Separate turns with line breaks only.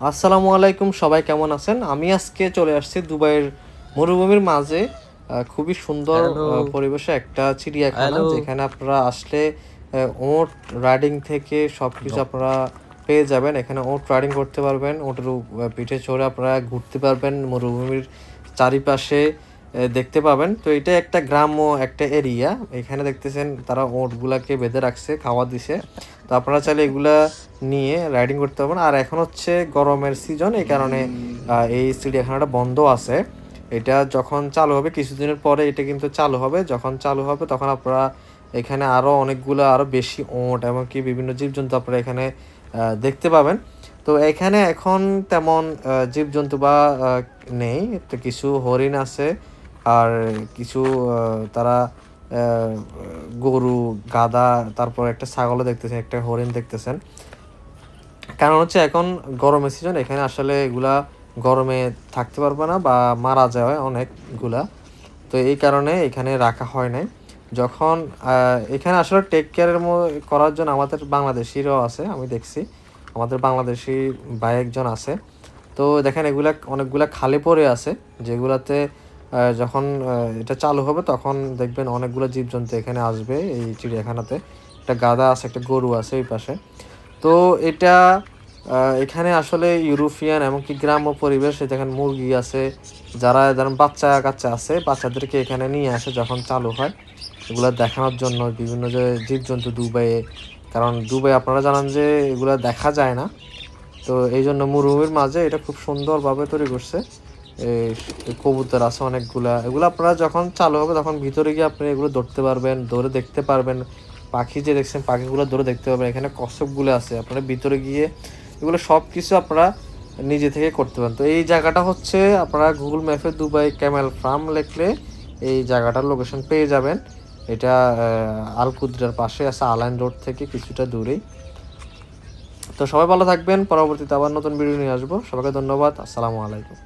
আসসালামু আলাইকুম সবাই কেমন আছেন? আমি আজকে চলে আসছি দুবাইয়ের মরুভূমির মাঝে খুবই সুন্দর পরিবেশে একটা চিড়িয়াখানা যেখানে আপনারা আসলে ওট রাইডিং থেকে সব কিছু আপনারা পেয়ে যাবেন। এখানে ওট রাইডিং করতে পারবেন ওটের পিঠে চড়ে আপনারা ঘুরতে পারবেন মরুভূমির চারিপাশে দেখতে পাবেন। তো এটা একটা গ্রাম্য একটা এরিয়া এখানে দেখতেছেন তারা ওটগুলাকে বেঁধে রাখছে খাওয়া দিছে। তো আপনারা চাইলে এগুলা নিয়ে রাইডিং করতে পারবেন। আর এখন হচ্ছে গরমের সিজন এই কারণে এই চিড়িয়াখানাটা বন্ধ আছে। এটা যখন চালু হবে, কিছুদিনের পরে এটা কিন্তু চালু হবে। যখন চালু হবে, তখন আপনারা এখানে আরও অনেকগুলো আরও বেশি ওট এমনকি বিভিন্ন জীবজন্তু আপনারা এখানে দেখতে পাবেন। তো এখানে এখন তেমন জীবজন্তু বা নেই। তো কিছু হরিণ আছে, আর কিছু তারা গরু গাদা তারপর একটা ছাগলও দেখতেছেন, একটা হরিণ দেখতেছেন। কারণ হচ্ছে এখন গরমের সিজন এখানে আসলে এগুলা গরমে থাকতে পারবে না বা মারা যায় অনেকগুলা। তো এই কারণে এখানে রাখা হয় নাই। যখন এখানে আসলে টেক কেয়ারের করার জন্য আমাদের বাংলাদেশিরাও আছে, আমি দেখছি। আমাদের বাংলাদেশি ভাই একজন আছে। তো দেখেন এগুলা অনেকগুলা খালি পড়ে আছে, যেগুলাতে যখন এটা চালু হবে, তখন দেখবেন অনেকগুলো জীবজন্তু এখানে আসবে এই চিড়িয়াখানাতে। একটা গাদা আছে, একটা গরু আছে এই পাশে। তো এটা এখানে আসলে ইউরোপিয়ান এমনকি গ্রাম্য পরিবেশ যেখানে মুরগি আছে, যারা যেমন বাচ্চা কাচ্চা আছে, বাচ্চাদেরকে এখানে নিয়ে আসে যখন চালু হয়। এগুলো দেখানোর জন্য বিভিন্ন যে জীবজন্তু দুবাইয়ে, কারণ দুবাই আপনারা জানান যে এগুলো দেখা যায় না। তো এই জন্য মরুভূমির মাঝে এটা খুব সুন্দরভাবে তৈরি করছে। কবুতর আছে অনেকগুলা। এগুলো আপনারা যখন চালু হবে, তখন ভিতরে গিয়ে আপনি এগুলো ধরতে পারবেন, ধরে দেখতে পারবেন। পাখি যে দেখছেন, পাখিগুলো ধরে দেখতে পারবেন। এখানে কচ্ছপগুলো আছে। আপনারা ভিতরে গিয়ে এগুলো সব কিছু আপনারা নিজে থেকে করতে পারেন। তো এই জায়গাটা হচ্ছে আপনারা গুগল ম্যাপে দুবাই ক্যামেল ফার্ম লেখলে এই জায়গাটার লোকেশন পেয়ে যাবেন। এটা আলকুদ্রার পাশে আছে আলাইন রোড থেকে কিছুটা দূরেই। তো সবাই ভালো থাকবেন। পরবর্তীতে আবার নতুন ভিডিও নিয়ে আসব। সবাইকে ধন্যবাদ। আসসালামু আলাইকুম।